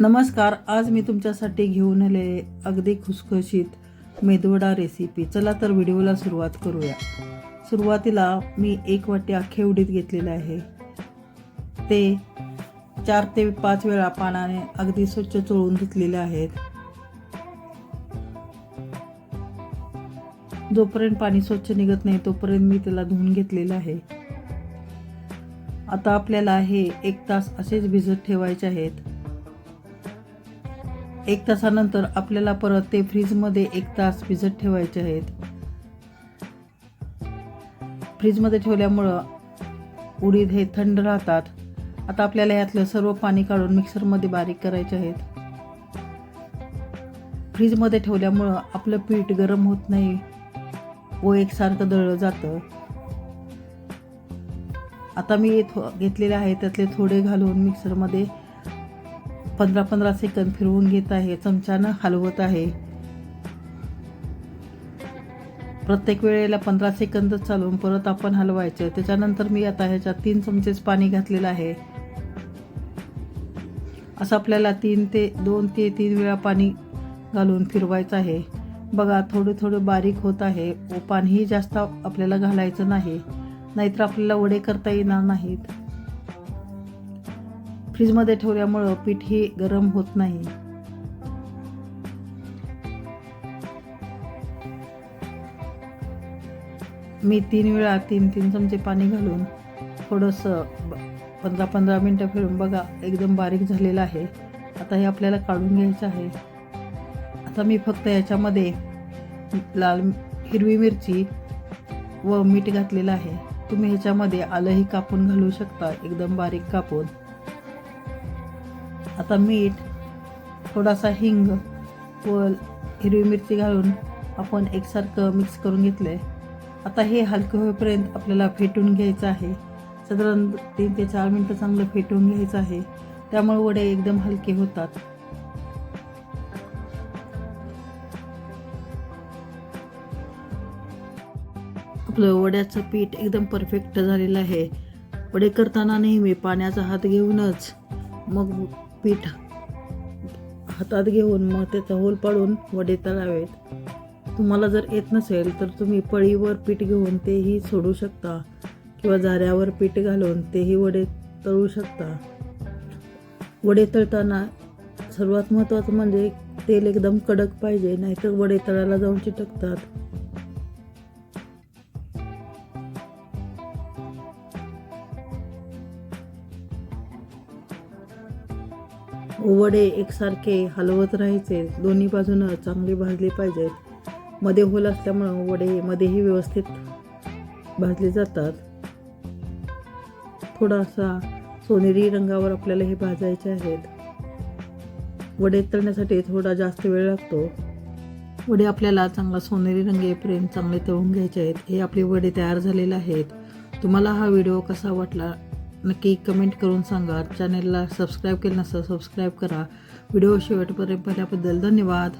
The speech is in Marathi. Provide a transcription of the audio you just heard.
नमस्कार आज मी तुमच्यासाठी घेऊन आले अगदी खुसखुशीत मेदवडा रेसिपी चला तर व्हिडिओला सुरुवात करूया. सुरुवातीला मी एक वाटी अख्खे उडीत घेतलेलं आहे. ते चार ते पाच वेळा पाण्याने अगदी स्वच्छ चोळून घेतलेले आहेत. जोपर्यंत पाणी स्वच्छ निघत नाही तोपर्यंत मी त्याला धुवून घेतलेलं आहे. आता आपल्याला हे एक तास असेच भिजत ठेवायचे आहेत. एक तासानंतर आपल्याला परत ते फ्रीजमध्ये एक तास भिजत ठेवायचे आहेत. फ्रीजमध्ये ठेवल्यामुळं उडीद हे थंड राहतात. आता आपल्याला यातलं सर्व पाणी काढून मिक्सरमध्ये बारीक करायचे आहेत. फ्रीजमध्ये ठेवल्यामुळं आपलं पीठ गरम होत नाही व एकसारखं दळलं जातं. आता मी थो घेतलेले आहे त्यातले थोडे घालून मिक्सरमध्ये पंधरा पंधरा सेकंद फिरवून घेत आहे. चमच्यानं हलवत आहे. प्रत्येक वेळेला पंधरा सेकंदच चालवून परत आपण हलवायचं. त्याच्यानंतर मी आता ह्याच्यात तीन चमचेच पाणी घातलेलं आहे. असं आपल्याला तीन ते दोन ते तीन वेळा पाणी घालून फिरवायचं आहे. बघा थोडं थोडं बारीक होत आहे. व पाणीही जास्त आपल्याला घालायचं नाही. नाहीतर आपल्याला वडे करता येणार नाहीत. फ्रीजमध्ये ठेवल्यामुळं पीठ ही गरम होत नाही. मी तीन वेळा तीन तीन चमचे पाणी घालून थोडंसं ब- पंधरा पंधरा मिनटं फिरून बघा एकदम बारीक झालेलं आहे. आता हे आपल्याला काढून घ्यायचं आहे. आता मी फक्त याच्यामध्ये लाल हिरवी मिरची व मीठ घातलेलं आहे. तुम्ही ह्याच्यामध्ये आलंही कापून घालू शकता एकदम बारीक कापून. आता मीठ थोडासा हिंग व हिरवी मिरची घालून आपण एकसारखं मिक्स करून घेतलं आहे आता हे हलकं होईपर्यंत आपल्याला फेटून घ्यायचं आहे. साधारण तीन ते चार मिनटं चांगलं फेटून घ्यायचं आहे. त्यामुळे वडे एकदम हलके होतात. आपलं वड्याचं पीठ एकदम परफेक्ट झालेलं आहे. वडे करताना नेहमी पाण्याचा हात घेऊनच. मग पीठ हातात घेऊन मग त्याचा होल पाडून वडे तळावेत. तुम्हाला जर येत नसेल तर तुम्ही पळीवर पीठ घेऊन तेही सोडू शकता किंवा झाऱ्यावर पीठ घालून तेही वडे तळू शकता. वडे तळताना सर्वात महत्त्वाचं म्हणजे तेल एकदम कडक पाहिजे नाहीतर वडे तळायला जाऊन चिटकतात. वडे एकसारखे हलवत राहायचे. दोन्ही बाजूनं चांगली भाजली पाहिजेत. मध्ये होल असल्यामुळं वडे मध्येही व्यवस्थित भाजले जातात. थोडासा सोनेरी रंगावर आपल्याला हे भाजायचे आहेत. वडे तळण्यासाठी थोडा जास्त वेळ लागतो. वडे आपल्याला चांगला सोनेरी रंग येईपर्यंत चांगले तळून घ्यायचे आहेत. हे आपले वडे तयार झालेले आहेत. तुम्हाला हा व्हिडिओ कसा वाटला? नक्की कमेंट करून सांगा. चॅनेलला सबस्क्राईब केलं नसतं सबस्क्राईब करा. व्हिडिओ शेवटपर्यंत पाहिल्याबद्दल धन्यवाद.